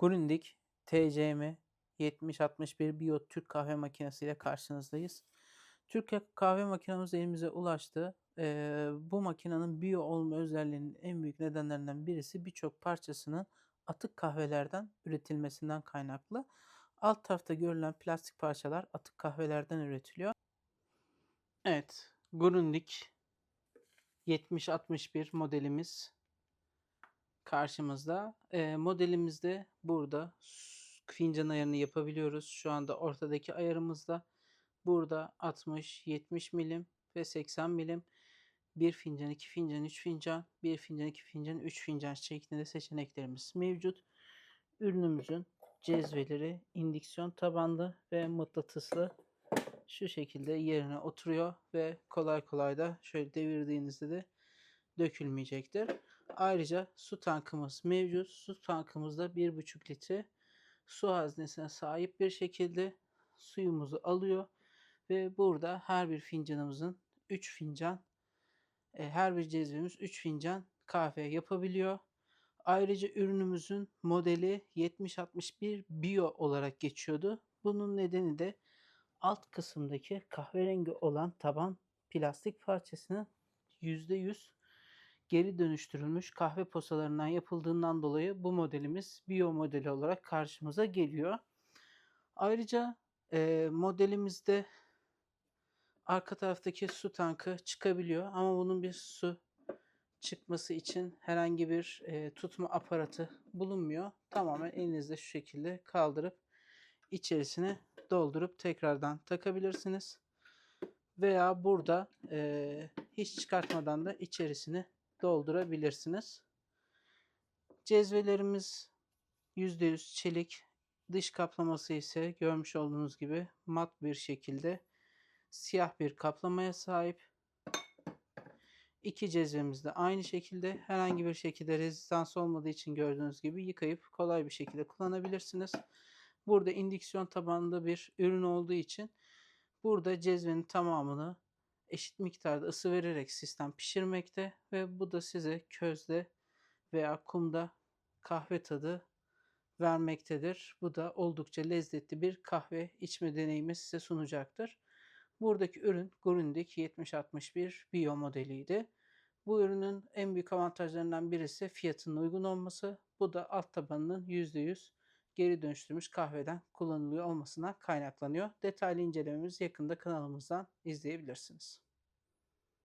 Grundig TCM 7061 Bio Türk kahve makinesiyle karşınızdayız. Türk kahve makinamız elimize ulaştı. Ee, bu makinenin bio olma özelliğinin en büyük nedenlerinden birisi birçok parçasının atık kahvelerden üretilmesinden kaynaklı. Alt tarafta görülen plastik parçalar atık kahvelerden üretiliyor. Evet, Grundig 7061 modelimiz karşımızda. E, modelimizde burada fincan ayarını yapabiliyoruz. Şu anda ortadaki ayarımızda burada 60, 70 milim ve 80 milim bir fincan, iki fincan, üç fincan, bir fincan, iki fincan, üç fincan şeklinde seçeneklerimiz mevcut. Ürünümüzün cezveleri indüksiyon tabanlı ve mıknatıslı şu şekilde yerine oturuyor ve kolay kolay da şöyle devirdiğinizde de dökülmeyecektir. Ayrıca su tankımız mevcut. Su tankımızda 1,5 litre su haznesine sahip bir şekilde suyumuzu alıyor ve burada her bir fincanımızın 3 fincan e, her bir cezvemiz 3 fincan kahve yapabiliyor. Ayrıca ürünümüzün modeli 7061 Bio olarak geçiyordu. Bunun nedeni de alt kısımdaki kahverengi olan taban plastik parçasının %100 geri dönüştürülmüş kahve posalarından yapıldığından dolayı bu modelimiz Bio modeli olarak karşımıza geliyor. Ayrıca e, modelimizde arka taraftaki su tankı çıkabiliyor ama bunun bir su çıkması için herhangi bir e, tutma aparatı bulunmuyor. Tamamen elinizde şu şekilde kaldırıp içerisine doldurup tekrardan takabilirsiniz. Veya burada e, hiç çıkartmadan da içerisine doldurabilirsiniz. Cezvelerimiz %100 çelik. Dış kaplaması ise görmüş olduğunuz gibi mat bir şekilde siyah bir kaplamaya sahip. İki cezvemiz de aynı şekilde herhangi bir şekilde rezistans olmadığı için gördüğünüz gibi yıkayıp kolay bir şekilde kullanabilirsiniz. Burada indüksiyon tabanlı bir ürün olduğu için burada cezvenin tamamını eşit miktarda ısı vererek sistem pişirmekte ve bu da size közde veya kumda kahve tadı vermektedir. Bu da oldukça lezzetli bir kahve içme deneyimi size sunacaktır. Buradaki ürün Grundig 7061 Bio modeliydi. Bu ürünün en büyük avantajlarından birisi fiyatının uygun olması. Bu da alt tabanının %100 geri dönüştürmüş kahveden kullanılıyor olmasına kaynaklanıyor. Detaylı incelememizi yakında kanalımızdan izleyebilirsiniz.